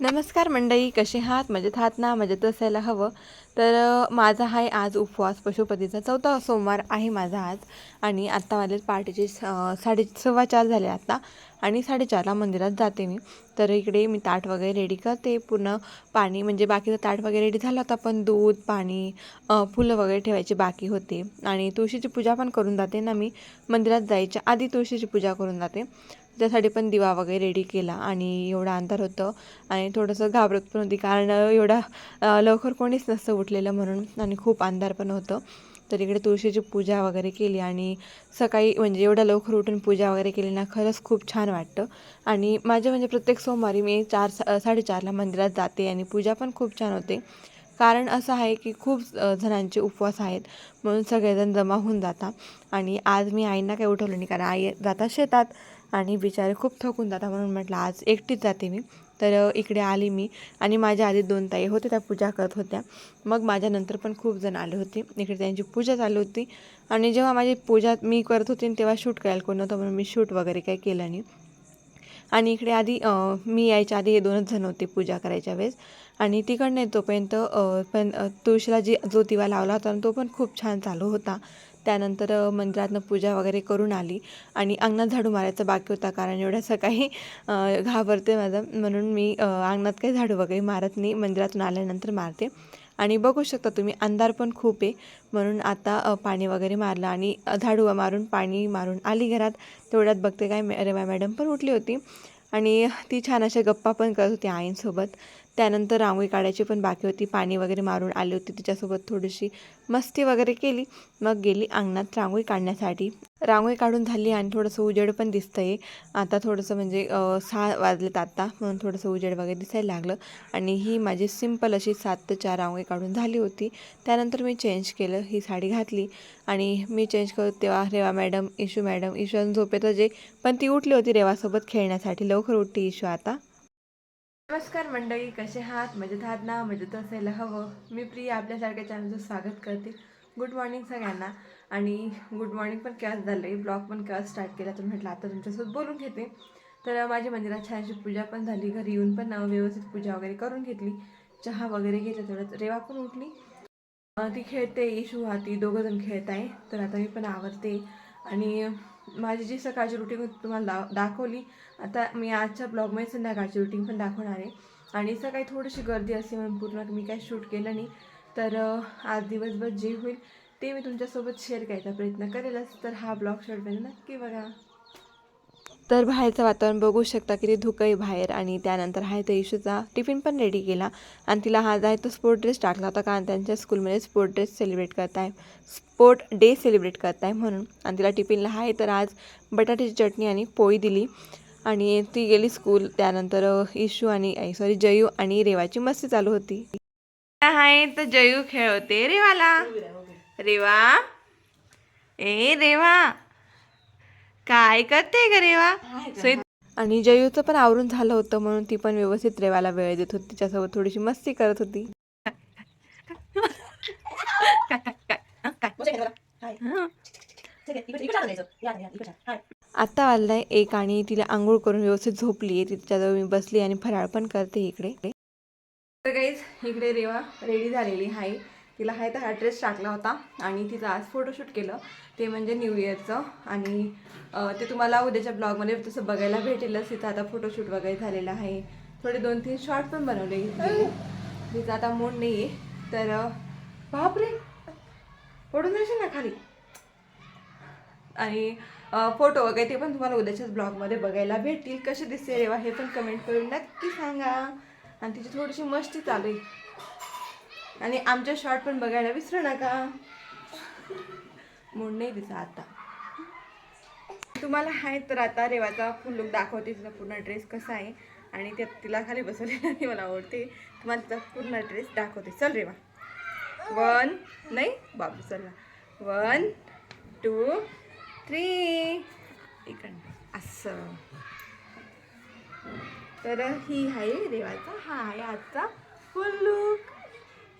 नमस्कार मंडळी कसे आहात? मजेत आहात ना? मजेत असायला हवं. तर माझा आहे आज उपवास पशुपतीचा. चौथा सोमवार आहे माझा आज. आणि आत्ता वाजले पहाटेचे स- साडे सव्वा चार झाले आत्ता आणि साडेचारला मंदिरात जाते मी. तर इकडे मी ताट वगैरे रेडी करते. पूर्ण पाणी म्हणजे बाकीचं ताट वगैरे रेडी झालं होतं. पण दूध पाणी फुलं वगैरे ठेवायची बाकी होते. आणि तुळशीची पूजा पण करून जाते ना मी. मंदिरात जायच्या आधी तुळशीची पूजा करून जाते. त्यासाठी पण दिवा वगैरे रेडी केला आणि एवढा अंधार होतं. आणि थोडंसं घाबरत पण होती कारण एवढा लवकर कोणीच नसतं उठलेलं म्हणून आणि खूप अंधार पण होतं. तर इकडे तुळशीची पूजा वगैरे केली आणि सकाळी म्हणजे एवढ्या लवकर उठून पूजा वगैरे केली ना खरंच खूप छान वाटतं. आणि माझे म्हणजे प्रत्येक सोमवारी मी चार सा साडेचारला मंदिरात जाते आणि पूजा पण खूप छान होते. कारण असं आहे की खूप जणांचे उपवास आहेत म्हणून सगळेजण जमा होऊन जातात. आणि आज मी आईंना काही उठवलं नाही कारण आई जातात शेतात आणि बिचारे खूप थकून जातात म्हणून म्हटलं आज एकटीच जाते मी. तर इकडे आली मी आणि माझ्या आधी दोन ताई होते त्या पूजा करत होत्या. मग माझ्यानंतर पण खूप जण आले होते. इकडे त्यांची पूजा चालू होती. आणि जेव्हा माझी पूजा मी करत होती तेव्हा शूट करायला कोण नव्हतं म्हणून मी शूट वगैरे काही केलं नाही. आणि इकडे आधी मी यायच्या आधी हे दोनच जण होते पूजा करायच्या वेळेस. आणि तिकडनं तोपर्यंत पण तुळशीला जी जो दिवा लावला होता तो पण खूप छान चालू होता. त्यानंतर मंदिरातनं पूजा वगैरे करून आली. आणि अंगणात झाडू मारायचा बाकी होता कारण एवढ्या सकाळी घाबरते माझं. म्हणून मी अंगणात काही झाडू वगैरे मारत नाही. मंदिरातून आल्यानंतर मारते. आणि बघू शकता तुम्ही अंधार पण खूप आहे. म्हणून आता पाणी वगैरे मारलं आणि अ, झाडू मारून पाणी मारून आली घरात. तेवढ्यात बघते काय मॅ- रेवा मॅडम पण उठली होती. आणि ती छान अशा गप्पा पण करत होती आईंसोबत. त्यानंतर रांगोळी काढायची पण बाकी होती. पाणी वगैरे मारून आली होती. तिच्यासोबत थोडीशी मस्ती वगैरे केली. मग गेली अंगणात रांगोळी काढण्यासाठी. रांगोळी काढून झाली आणि थोडंसं उजेड पण दिसतंय. आता थोडंसं म्हणजे सहा वाजलेत आता. म्हणून थोडंसं उजेड वगैरे दिसायला लागलं. आणि ही माझी सिंपल अशी सात ते चार रांगोळी काढून झाली होती. त्यानंतर मी चेंज केलं. ही साडी घातली. आणि मी चेंज करत तेव्हा रेवा मॅडम इशू मॅडम इशू झोपेत जे पण ती उठली होती रेवासोबत खेळण्यासाठी. लवकर उठते इशू आता. नमस्कार मंडळी कसे आहात? मजेत आहात ना? मजेत असायला हवं. मी प्रिया आपल्यासारख्या चॅनलचं स्वागत करते. गुड मॉर्निंग सगळ्यांना. आणि गुड मॉर्निंग पण केव्हा झालं आहे ब्लॉग पण केव्हा स्टार्ट केला तर म्हटलं आता तुमच्यासोबत बोलून घेते. तर माझी मंदिरात छानशी पूजा पण झाली. घरी येऊन पण व्यवस्थित पूजा वगैरे करून घेतली. चहा वगैरे घेतला थोडं रेवा पण उठली. ती खेळते इशू हा ती दोघं जण खेळत आहे तर आता मी पण आवडते आणि माझी जी सकाळची रुटीन तुम्हाला दा दाखवली. आता मी आजच्या ब्लॉगमध्ये संध्याकाळची रुटीन पण दाखवणार आहे. आणि सकाळी थोडीशी गर्दी असते म्हणून पूर्ण मी काही शूट केलं नाही. तर आज दिवसभर जे होईल ते मी तुमच्यासोबत शेअर करायचा प्रयत्न करेलच. तर हा ब्लॉग शेवटपर्यंत नक्की बघा. तर बाहेरचं वातावरण बघू शकता किती धुकं आहे बाहेर आणि त्यानंतर आहे तर इशूचा टिफिन पण रेडी केला. आणि तिला हा जाय तो स्पोर्ट ड्रेस टाकला होता कारण त्यांच्या स्कूलमध्ये स्पोर्ट ड्रेस सेलिब्रेट करत आहे. स्पोर्ट डे सेलिब्रेट करत आहे म्हणून. आणि तिला टिफिनला आहे तर आज बटाट्याची चटणी आणि पोळी दिली. आणि ती गेली स्कूल त्यानंतर इशू आणि सॉरी जयू आणि रेवाची मस्ती चालू होती. आहे तर जयू खेळ होते रेवाला. रेवा. ए रेवा. काय करते ग रेवा? आणि जयूचं पण आवरून झालं होतं म्हणून ती पण व्यवस्थित रेवाला वेळ देत होती. तिच्यासोबत थोडीशी मस्ती करत होती. आत्ता वाजलाय एक आणि तिला आंघोळ करून व्यवस्थित झोपली आहे. तिच्याजवळ मी बसली आणि फराळ पण करते इकडे. तर काहीच इकडे रेवा रेडी झालेली आहे. तिला हाय तर हा ड्रेस टाकला होता आणि तिचं आज फोटोशूट केलं. ते म्हणजे न्यू इयरचं आणि ते तुम्हाला उद्याच्या ब्लॉगमध्ये तसं बघायला भेटेलच. तिथं आता फोटोशूट वगैरे झालेलं आहे. थोडे दोन तीन शॉर्ट पण बनवले. गेले तिचं आता मूड नाही आहे तर बापरे! पडून जाशील ना खाली. आणि फोटो वगैरे ते पण तुम्हाला उद्याच्याच ब्लॉगमध्ये बघायला भेटतील. कसे दिसते रेवा हे पण कमेंट करून नक्की सांगा. आणि तिची थोडीशी मस्ती चालू आहे. आणि आमच्या शॉर्ट पण बघायला विसरू नका. मूड नाही तिचा आता. तुम्हाला आहे तर आता रेवाचा फुल लुक दाखवते तिचा पूर्ण ड्रेस कसा आहे. आणि त्यात तिला खाली बसवलेला नाही मला आवडते. तुम्हाला तिचा पूर्ण ड्रेस दाखवते. चल रेवा. वन नाही बाबू चला वन टू थ्री इकडनं. असं. तर ही आहे रेवाचा हा आहे आजचा फुल लुक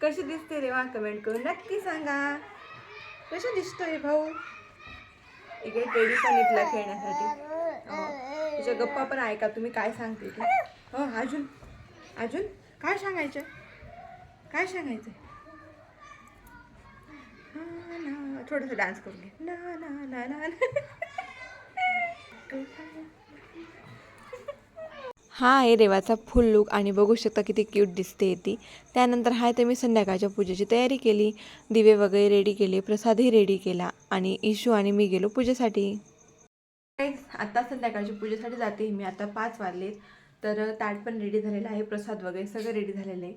कशी दिसते रेवा? कमेंट करून नक्की सांगा. कशी दिसतोय भाऊ? इकडे टेडी पण इथला खेळण्यासाठी. हो. तुझ्या गप्पा पण ऐका तुम्ही काय सांगते ती. हो अजून? अजून? काय सांगायचं? काय सांगायचं? ना. थोडंसं डान्स करून घे. ना ना ना ना ना. हा आहे रेवाचा फुल लुक आणि बघू शकता किती क्यूट दिसते ती. त्यानंतर हाय तर मी संध्याकाळच्या पूजेची तयारी केली. दिवे वगैरे रेडी केले प्रसादही रेडी केला आणि इशू आणि मी गेलो पूजेसाठी. आता संध्याकाळच्या पूजेसाठी जाते. मी आता पाच वाजले तर ताट पण रेडी झालेलं आहे. प्रसाद वगैरे सगळं रेडी झालेलं आहे.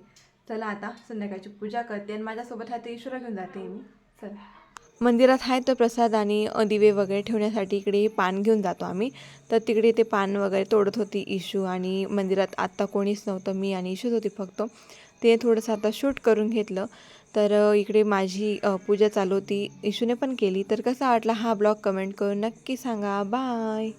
चला आता संध्याकाळची पूजा करते आणि माझ्यासोबत हाय ते इशूला घेऊन जाते मी. चला. मंदिरात आहे तर प्रसाद आणि दिवे वगैरे ठेवण्यासाठी इकडे पान घेऊन जातो आम्ही. तर तिकडे ते पान वगैरे तोडत होती इशू आणि मंदिरात आत्ता कोणीच नव्हतं मी आणि इशूच होती फक्त. ते थोडंसं आता शूट करून घेतलं. तर इकडे माझी पूजा चालू होती. इशूने पण केली. तर कसा वाटला हा ब्लॉग? कमेंट करून नक्की सांगा. बाय.